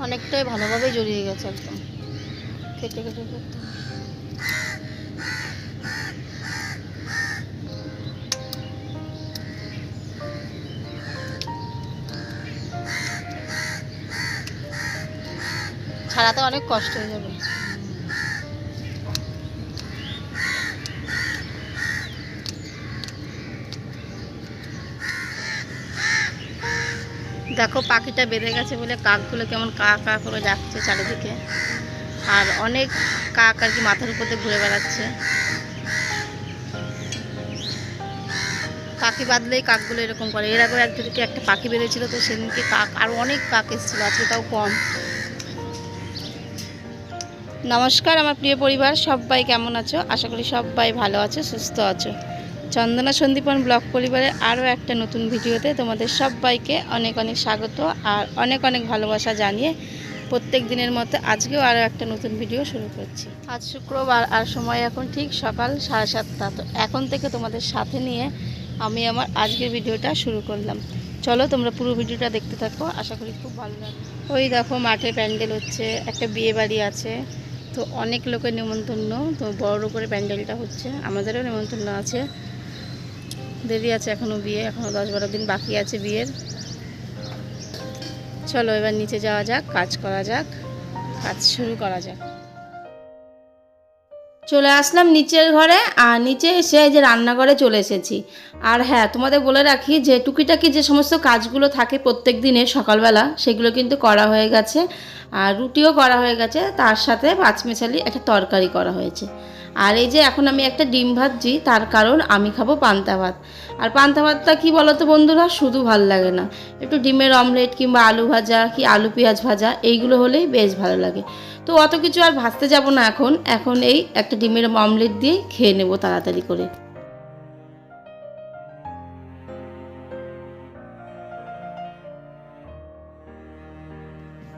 অনেকটাই ভালোভাবেই জড়িয়ে গেছে একদম কেটে কেটে করতে। ছাড়াতে অনেক কষ্ট হয়ে যাবে দেখো পাখিটা বেঁধে গেছে বলে কাকগুলো কেমন কা কা করে ডাকছে চারিদিকে। আর অনেক কাক আর কি মাথার উপর দিয়ে ঘুরে বেড়াচ্ছে। পাখি বাঁধলেই কাকগুলো এরকম করে। এর আগেও একদিনকে একটা পাখি বেঁধেছিল তো সেদিনকে কাক, আর অনেক কাক এসেছিল, আজকে তাও কম। নমস্কার আমার প্রিয় পরিবার, সবাই কেমন আছো? আশা করি সবাই ভালো আছো, সুস্থ আছো। চন্দনা সন্দীপন ব্লগ পরিবারের আরও একটা নতুন ভিডিওতে তোমাদের সবাইকে অনেক অনেক স্বাগত আর অনেক অনেক ভালোবাসা জানিয়ে প্রত্যেক দিনের মতো আজকেও আরও একটা নতুন ভিডিও শুরু করছি। আজ শুক্রবার আর সময় এখন ঠিক সকাল সাড়ে সাতটা। তো এখন থেকে তোমাদের সাথে নিয়ে আমি আমার আজকের ভিডিওটা শুরু করলাম। চলো তোমরা পুরো ভিডিওটা দেখতে থাকো, আশা করি খুব ভালো লাগবে। ওই দেখো মাঠে প্যান্ডেল হচ্ছে, একটা বিয়ে বাড়ি আছে, তো অনেক লোকের নিমন্ত্রণ, তো বড় করে প্যান্ডেলটা হচ্ছে, আমাদেরও নেমন্তন্ন আছে। দেরি আছে এখনও বিয়ে এখনও দশ বারো দিন বাকি আছে বিয়ের। চলো এবার নিচে যাওয়া যাক, কাজ করা যাক, কাজ শুরু করা যাক। চলে আসলাম নিচের ঘরে, আর নিচে এসে যে রান্নাঘরে চলে এসেছি। আর হ্যাঁ তোমাদের বলে রাখি যে টুকিটাকি যে সমস্ত কাজগুলো থাকে প্রত্যেক দিনে সকালবেলা, সেগুলো কিন্তু করা হয়ে গেছে। আর রুটিও করা হয়ে গেছে, তার সাথে পাঁচমেশালি একটা তরকারি করা হয়েছে। আর এই যে এখন আমি একটা ডিম ভাজছি, তার কারণ আমি খাব পান্তা ভাত। আর পান্তা ভাতটা কী বলো তো বন্ধুরা? শুধু ভালো লাগে না। একটু ডিমের অমলেট কিংবা আলু ভাজা কি আলু পেঁয়াজ ভাজা, এইগুলো হলেই বেশ ভালো লাগে। তো অত কিছু আর ভাজতে যাব না এখন। এখন এই একটা ডিমের অমলেট দিয়ে খেয়ে নেব তাড়াতাড়ি করে।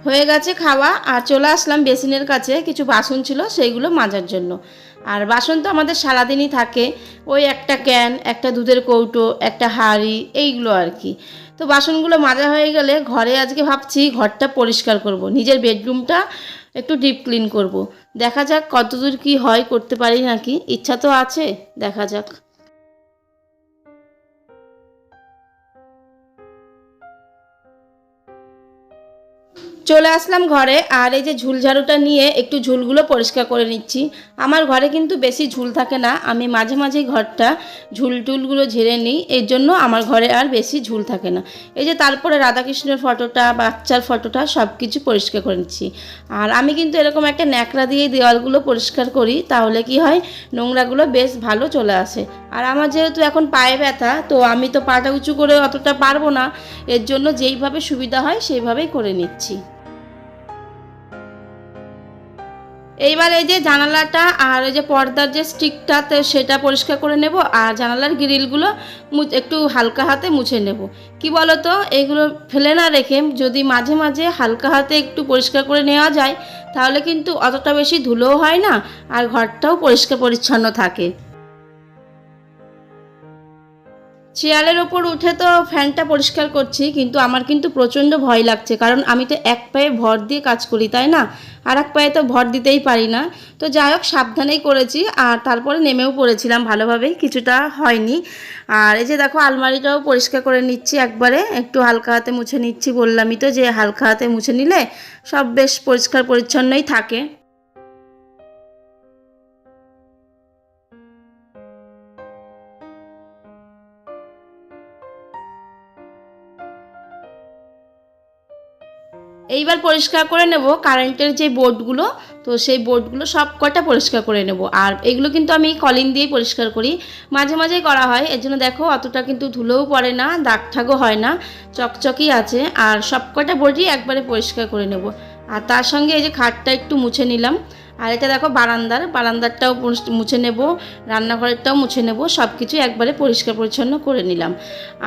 হয়ে গেছে খাওয়া। আর চলে আসলাম বেসিনের কাছে। কিছু বাসন ছিল, সেইগুলো মাজার জন্য। আর বাসন তো আমাদের সারাদিনই থাকে ওই একটা ক্যান, একটা দুধের কৌটো, একটা হাঁড়ি, এইগুলো আর কি তো বাসনগুলো মাজা হয়ে গেলে ঘরে আজকে ভাবছি ঘরটা পরিষ্কার করব। নিজের বেডরুমটা একটু ডিপ ক্লিন করব। দেখা যাক কতদূর কি হয়, করতে পারি নাকি ইচ্ছা তো আছে, দেখা যাক চলে আসলাম ঘরে, আর এই যে ঝুলঝাড়ুটা নিয়ে একটু ঝুলগুলো পরিষ্কার করে নিচ্ছি। আমার ঘরে কিন্তু বেশি ঝুল থাকে না, আমি মাঝে মাঝেই ঘরটা ঝুল টুলগুলো ঝেড়ে নিই, এর জন্য আমার ঘরে আর বেশি ঝুল থাকে না। এই যে তারপরে রাধাকৃষ্ণের ফটোটা, বাচ্চার ফটোটা সব কিছু পরিষ্কার করে নিচ্ছি। আর আমি কিন্তু এরকম একটা ন্যাকড়া দিয়ে দেওয়ালগুলো পরিষ্কার করি, তাহলে কি হয়, নোংরাগুলো বেশ ভালো চলে আসে। আর আমার যেহেতু এখন পায়ে ব্যথা, তো আমি তো পাটা উঁচু করে অতটা পারব না, এর জন্য যেইভাবে সুবিধা হয়, সেইভাবেই করে নিচ্ছি। এইবার এই যে জানালাটা আর ওই যে পর্দার যে স্টিকটা সেটা পরিষ্কার করে নেব আর জানালার গ্রিলগুলো একটু হালকা হাতে মুছে নেব। কি বলো তো এইগুলো ফেলে না রেখে যদি মাঝে মাঝে হালকা হাতে একটু পরিষ্কার করে নেওয়া যায়, তাহলে কিন্তু অতটা বেশি ধুলোও হয় না আর ঘরটাও পরিষ্কার পরিচ্ছন্ন থাকে। চেয়ারের ওপর উঠে তো ফ্যানটা পরিষ্কার করছি, কিন্তু আমার কিন্তু প্রচণ্ড ভয় লাগছে, কারণ আমি তো এক পায়ে ভর দিয়ে কাজ করি, তাই না? আর এক পায়ে তো ভর দিতেই পারি না। তো যাই হোক, সাবধানেই করেছি, আর তারপরে নেমেও পড়েছিলাম, ভালোভাবেই কিছুটা হয়নি। আর এই যে দেখো, আলমারিটাও পরিষ্কার করে নিচ্ছি একবারে, একটু হালকা হাতে মুছে নিচ্ছি বললামই তো যে হালকা হাতে মুছে নিলে সব বেশ পরিষ্কার পরিচ্ছন্নই থাকে। এইবার পরিষ্কার করে নেব কারেন্টের যে বোর্ডগুলো তো সেই বোর্ডগুলো সব কটা পরিষ্কার করে নেব। আর এগুলো কিন্তু আমি কলিং দিয়েই পরিষ্কার করি। মাঝে মাঝেই করা হয়, এর জন্য দেখো অতটা কিন্তু ধুলোও পড়ে না দাগ ঠাগও হয় না, চকচকই আছে। আর সব কটা বোর্ডই একবারে পরিষ্কার করে নেব। আর তার সঙ্গে এই যে খাটটা একটু মুছে নিলাম। আর এটা দেখো বারান্দার, বারান্দারটাও মুছে নেব, রান্নাঘরেরটাও মুছে নেব সব কিছু একবারে পরিষ্কার পরিচ্ছন্ন করে নিলাম।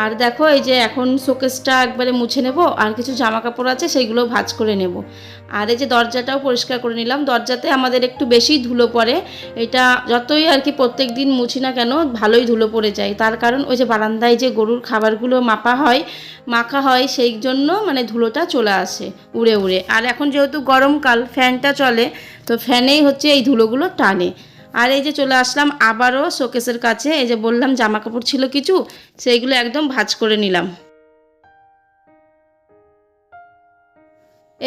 আর দেখো এই যে এখন শোকেসটা একবারে মুছে নেব, আর কিছু জামা কাপড় আছে সেইগুলো ভাজ করে নেব। আর এই যে দরজাটাও পরিষ্কার করে নিলাম। দরজাতে আমাদের একটু বেশি ধুলো পড়ে, এটা যতই আর কি প্রত্যেক দিন মুছি না কেন ভালোই ধুলো পড়ে যায়। তার কারণ ওই যে বারান্দায় যে গরুর খাবারগুলো মাপা হয়, মাখা হয়, সেই জন্য মানে ধুলোটা চলে আসে উড়ে উড়ে। আর এখন যেহেতু গরমকাল, ফ্যানটা চলে তো ফ্যানেই হচ্ছে এই ধুলোগুলো টানে। আর এই যে চলে আসলাম আবারও শোকেসের কাছে, এই যে বললাম জামা কাপড় ছিল কিছু, সেইগুলো একদম ভাজ করে নিলাম।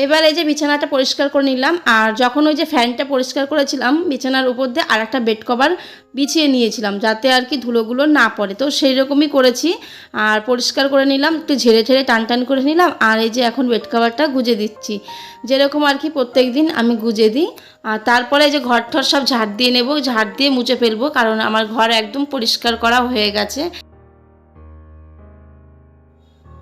এবার এই যে বিছানাটা পরিষ্কার করে নিলাম, আর যখন ওই যে ফ্যানটা পরিষ্কার করেছিলাম, বিছানার উপর দিয়ে আর একটা বেড কভার বিছিয়ে নিয়েছিলাম যাতে আর কি ধুলোগুলো না পড়ে। তো সেই রকমই করেছি, আর পরিষ্কার করে নিলাম, একটু ঝেড়ে ঝেড়ে টান টান করে নিলাম, আর এই যে এখন বেড কভারটা গুজে দিচ্ছি। যেরকম আর কি প্রত্যেক দিন আমি গুজে দিই, আর তারপরে যে ঘর ঠর সব ঝাড় দিয়ে নেব, ঝাড় দিয়ে মুছে ফেলব, কারণ আমার ঘর একদম পরিষ্কার করা হয়ে গেছে।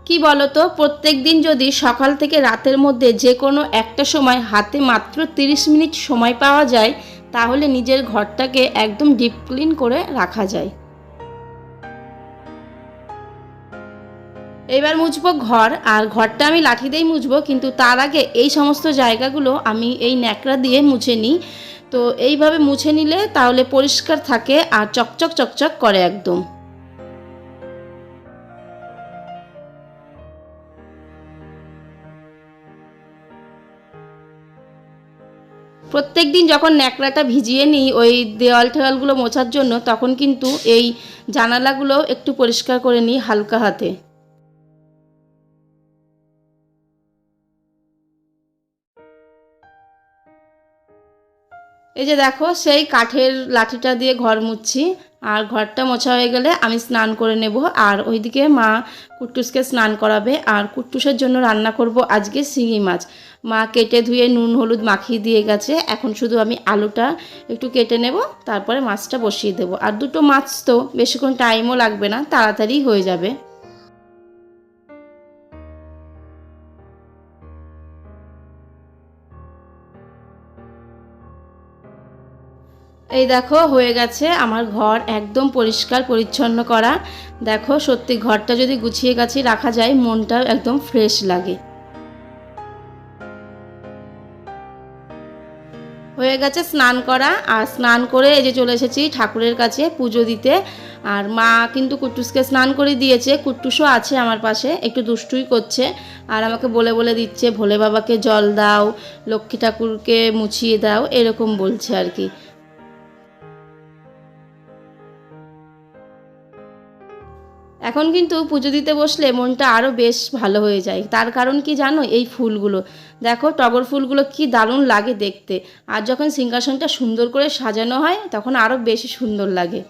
কি বলতো, প্রত্যেক দিন যদি সকাল থেকে রাতের মধ্যে যে কোনো একটা সময় হাতে মাত্র 30 মিনিট সময় পাওয়া যায়, তাহলে নিজের ঘরটাকে একদম ডিপ ক্লিন করে রাখা যায়। এবার মুছবো ঘর, আর ঘরটা আমি লাঠি দিয়েই মুছবো, কিন্তু তার আগে এই সমস্ত জায়গাগুলো আমি এই ন্যাকড়া দিয়ে মুছে নিই। তো এইভাবে মুছে নিলে তাহলে পরিষ্কার থাকে আর চকচক চকচক করে একদম। প্রত্যেক দিন যখন ন্যাকড়াটা ভিজিয়ে নিই, ওই দেওয়াল টেওয়ালগুলো মোছার জন্য, তখন কিন্তু এই জানালাগুলো একটু পরিষ্কার করে নিই হালকা হাতে। এই যে দেখো, সেই কাঠের লাঠিটা দিয়ে ঘর মুছছি। আর ঘরটা মোছা হয়ে গেলে আমি স্নান করে নেব। আর ওইদিকে মা কুট্টুসকে স্নান করাবে। আর কুট্টুসের জন্য রান্না করব আজকে শিঙি মাছ। মা কেটে ধুয়ে নুন, হলুদ মাখিয়ে দিয়ে গেছে। এখন শুধু আমি আলুটা একটু কেটে নেব, তারপরে মাছটা বসিয়ে দেব। আর দুটো মাছ তো বেশিক্ষণ টাইমও লাগবে না, তাড়াতাড়ি হয়ে যাবে। দেখো, হয়ে গেছে আমার ঘর একদম পরিষ্কার, পরিচ্ছন্ন করা। দেখো, সত্যি ঘরটা যদি গুছিয়ে গাছি রাখা যায় মনটা একদম ফ্রেশ লাগে। হয়ে গেছে স্নান করা। আর স্নান করে এই যে চলে এসেছি ঠাকুরের কাছে পুজো দিতে। আর মা কিন্তু কুট্টুসকে স্নান করে দিয়েছে। কুট্টুসও আছে আমার পাশে, একটু দুষ্টুই করছে। আর আমাকে বলে বলে দিচ্ছে, ভোলে বাবাকে জল দাও, লক্ষ্মী ঠাকুরকে মুছিয়ে দাও। এরকম বলছে আর কি। এখন কিন্তু পুজো দিতে বসলে মনটা আরও বেশ ভালো হয়ে যায়। তার কারণ কি জানো? এই ফুলগুলো। দেখো, টগর ফুলগুলো কি দারুণ লাগে দেখতে। আর যখন সিংহাসনটা সুন্দর করে সাজানো হয়, তখন আরও বেশি সুন্দর লাগে।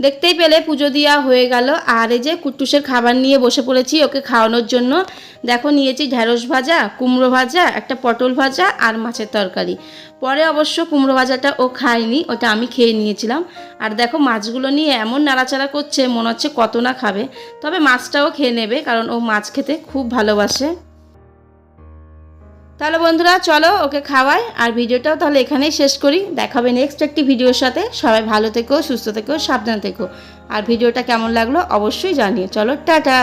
দেখতেই পেলে পুজো দেওয়া হয়ে গেল। আর এই যে কুট্টুসের খাবার নিয়ে বসে পড়েছি, ওকে খাওয়ানোর জন্য। দেখো, নিয়েছি ঢ্যাঁড়স ভাজা, কুমড়ো ভাজা, একটা পটল ভাজা আর মাছের তরকারি। পরে অবশ্য কুমড়ো ভাজাটা ও খায়নি, ওটা আমি খেয়ে নিয়েছিলাম। আর দেখো, মাছগুলো নিয়ে এমন নাড়াচাড়া করছে, মনে হচ্ছে কত না খাবে। তবে মাছটাও খেয়ে নেবে, কারণ ও মাছ খেতে খুব ভালোবাসে। তাহলে বন্ধুরা, চলো ওকে খাওয়াই আর ভিডিওটাও তাহলে এখানেই শেষ করি। দেখাবে নেক্সট একটি ভিডিওর সাথে। সবাই ভালো থেকো, সুস্থ থেকো, সাবধান থেকো। আর ভিডিওটা কেমন লাগল অবশ্যই জানিয়ে চলো, টাটা!